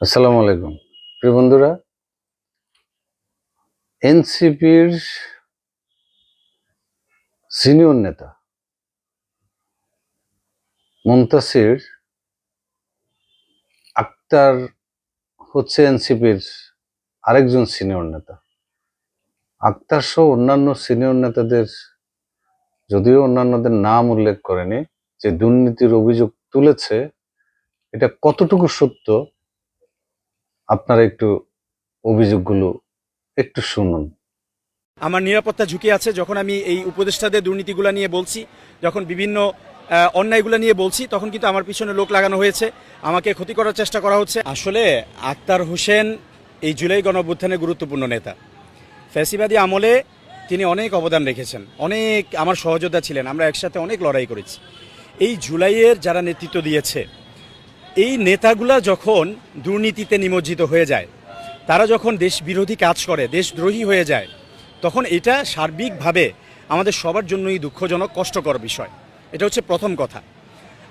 আসসালামু আলাইকুম। প্রিয় বন্ধুরা, এনসিপির সিনিয়র নেতা মুমতাসির আক্তার হচ্ছে এনসিপির আরেকজন সিনিয়র নেতা। আক্তার সহ অন্যান্য সিনিয়র নেতাদের, যদিও অন্যান্যদের নাম উল্লেখ করেনি, যে দুর্নীতির অভিযোগ তুলেছে, এটা কতটুকু সত্য আপনারা একটু অভিযোগগুলো একটু শুনুন। আমার নিরাপত্তা ঝুঁকি আছে যখন আমি এই উপদেষ্টাদের দুর্নীতিগুলো নিয়ে বলছি, যখন বিভিন্ন অন্যায়গুলো নিয়ে বলছি, তখন কিন্তু আমার পিছনে লোক লাগানো হয়েছে। আমাকে ক্ষতি করার চেষ্টা করা হচ্ছে। আসলে আক্তার হোসেন এই জুলাই গণঅভ্যুত্থানের গুরুত্বপূর্ণ নেতা। ফ্যাসিবাদী আমলে তিনি অনেক অবদান রেখেছেন। অনেক আমার সহযোদ্ধা ছিলেন। আমরা একসাথে অনেক লড়াই করেছি। এই জুলাইয়ের যারা নেতৃত্ব দিয়েছে এই নেতাগুলা যখন দুর্নীতিতে নিমজ্জিত হয়ে যায়, তারা যখন দেশ বিরোধী কাজ করে, দেশদ্রোহী হয়ে যায়, তখন এটা সার্বিকভাবে আমাদের সবার জন্যই দুঃখজনক, কষ্টকর বিষয়। এটা হচ্ছে প্রথম কথা।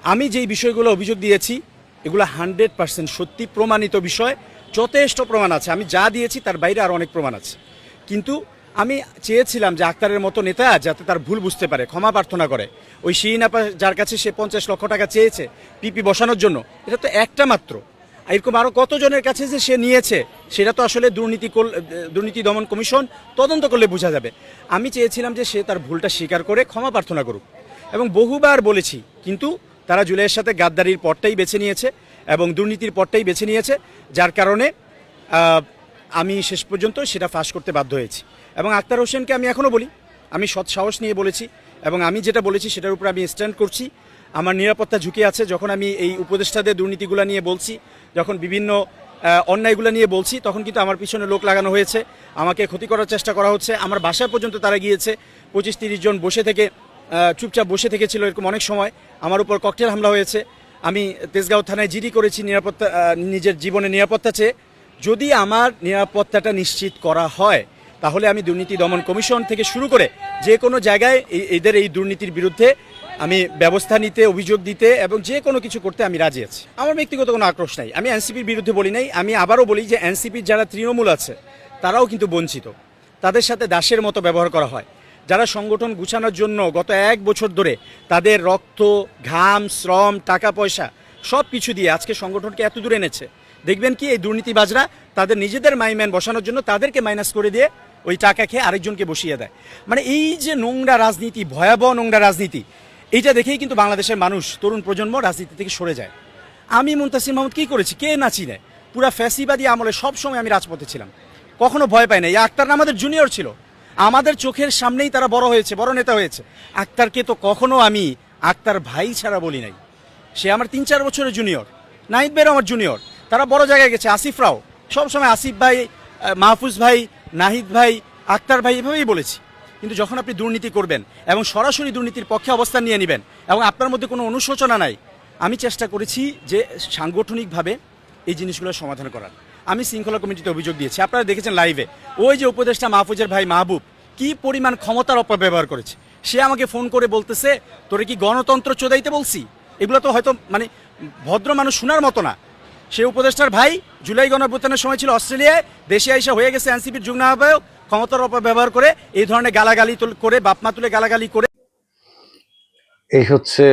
আমি যেই বিষয়গুলো অভিযোগ দিয়েছি, এগুলো হান্ড্রেড পার্সেন্ট সত্যি প্রমাণিত বিষয়। যথেষ্ট প্রমাণ আছে। আমি যা দিয়েছি, তার বাইরে আরও অনেক প্রমাণ আছে। কিন্তু আমি চেয়েছিলাম যে আক্তারের মতো নেতা যাতে তার ভুল বুঝতে পারে, ক্ষমা প্রার্থনা করে। ওই শিরিন আপা যার কাছে সে পঞ্চাশ লক্ষ টাকা চেয়েছে, পিপি বসানোর জন্য, এটা তো একটা মাত্র। এরকম আরও কতজনের কাছে যে সে নিয়েছে, সেটা তো আসলে দুর্নীতি দুর্নীতি দমন কমিশন তদন্ত করলে বোঝা যাবে। আমি চেয়েছিলাম যে সে তার ভুলটা স্বীকার করে ক্ষমা প্রার্থনা করুক। এবং বহুবার বলেছি, কিন্তু তারা জুলাইয়ের সাথে গাদ্দারির পথটাই বেছে নিয়েছে এবং দুর্নীতির পথটাই বেছে নিয়েছে, যার কারণে আমি শেষ পর্যন্ত সেটা ফাঁস করতে বাধ্য হয়েছি। এবং আক্তার হোসেনকে আমি এখনও বলি, আমি সৎ সাহস নিয়ে বলেছি এবং আমি যেটা বলেছি সেটার উপর আমি স্ট্যান্ড করছি। আমার নিরাপত্তা ঝুঁকি আছে, যখন আমি এই উপদেষ্টাদের দুর্নীতিগুলো নিয়ে বলছি, যখন বিভিন্ন অন্যায়গুলো নিয়ে বলছি, তখন কিন্তু আমার পিছনে লোক লাগানো হয়েছে। আমাকে ক্ষতি করার চেষ্টা করা হচ্ছে। আমার বাসায় পর্যন্ত তারা গিয়েছে। পঁচিশ তিরিশ জন বসে থেকে চুপচাপ বসে থেকেছিল এরকম অনেক সময়। আমার উপর ককটেল হামলা হয়েছে। আমি তেজগাঁও থানায় জিডি করেছি নিরাপত্তা নিজের জীবনে নিরাপত্তা চেয়ে। যদি আমার নিরাপত্তাটা নিশ্চিত করা হয়, তাহলে আমি দুর্নীতি দমন কমিশন থেকে শুরু করে যে কোনো জায়গায় এদের এই দুর্নীতির বিরুদ্ধে আমি ব্যবস্থা নিতে, অভিযোগ দিতে এবং যে কোনো কিছু করতে আমি রাজি আছি। আমার ব্যক্তিগত কোনো আক্রোশ নাই। আমি এনসিপির বিরুদ্ধে বলি নাই। আমি আবারও বলি যে এনসিপির যারা তৃণমূল আছে, তারাও কিন্তু বঞ্চিত। তাদের সাথে দাসের মতো ব্যবহার করা হয়। যারা সংগঠন গুছানোর জন্য গত এক বছর ধরে তাদের রক্ত, ঘাম, শ্রম টাকা পয়সা সব কিছু দিয়ে আজকে সংগঠনকে এত দূরে এনেছে। দেখবেন কি, এই দুর্নীতিবাজরা তাদের নিজেদের মাইম্যান বসানোর জন্য তাদেরকে মাইনাস করে দিয়ে ওই টাকা খেয়ে আরেকজনকে বসিয়ে দেয়। মানে এই যে নোংরা রাজনীতি, ভয়াবহ নোংরা রাজনীতি, এইটা দেখেই কিন্তু বাংলাদেশের মানুষ, তরুণ প্রজন্ম রাজনীতি থেকে সরে যায়। আমি মুন্তাসির মাহমুদ কি করেছি? কে না চিনে? পুরা ফ্যাসিবাদী আমলে সব সময় আমি রাজপথে ছিলাম। কখনো ভয় পাই না এই আক্তার আমাদের জুনিয়র ছিল। আমাদের চোখের সামনেই তারা বড় হয়েছে, বড় নেতা হয়েছে। আক্তারকে তো কখনো আমি আক্তার ভাই ছাড়া বলি নাই। সে আমার তিন চার বছরের জুনিয়র নাহিদ ভাইও আমার জুনিয়র তারা বড় জায়গায় গেছে আসিফরাও সবসময় আসিফ ভাই মাহফুজ ভাই, নাহিদ ভাই, আক্তার ভাই এভাবেই বলেছি। কিন্তু যখন আপনি দুর্নীতি করবেন এবং সরাসরি দুর্নীতির পক্ষে অবস্থান নিয়ে নেবেন এবং আপনার মধ্যে কোনো অনুশোচনা নাই, আমি চেষ্টা করেছি যে সাংগঠনিকভাবে এই জিনিসগুলো সমাধান করার। আমি শৃঙ্খলা কমিটিতে অভিযোগ দিয়েছি। আপনারা দেখেছেন লাইভে, ওই যে উপদেষ্টা মাহফুজের ভাই মাহবুব কি পরিমাণ ক্ষমতার অপব্যবহার করেছে। সে আমাকে ফোন করে বলতেছে, তোরে কি গণতন্ত্র চোদাইতে বলছি? এগুলো তো হয়তো মানে ভদ্র মানুষ শোনার মতো না। সে উপদেষ্টার ভাই, জুলাই গণঅভ্যুত্থানের সময় ছিল অস্ট্রেলিয়ায়, দেশে আইসা হয়ে গেছে এনসিপির যুগ্ম আহ্বায়ক, ক্ষমতার অপব্যবহার করে এই ধরনের গালাগালি করে, বাপমা তুলে গালাগালি করে। এই হচ্ছে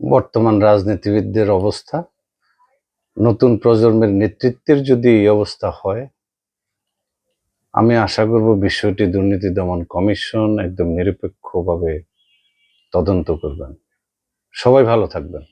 বর্তমান রাজনীতিবিদদের অবস্থা। নতুন প্রজন্মের নেতৃত্বের যদি এই অবস্থা হয়, আমি আশা করব বিষয়টি দুর্নীতি দমন কমিশন একদম নিরপেক্ষভাবে তদন্ত করবেন। সবাই ভালো থাকবেন।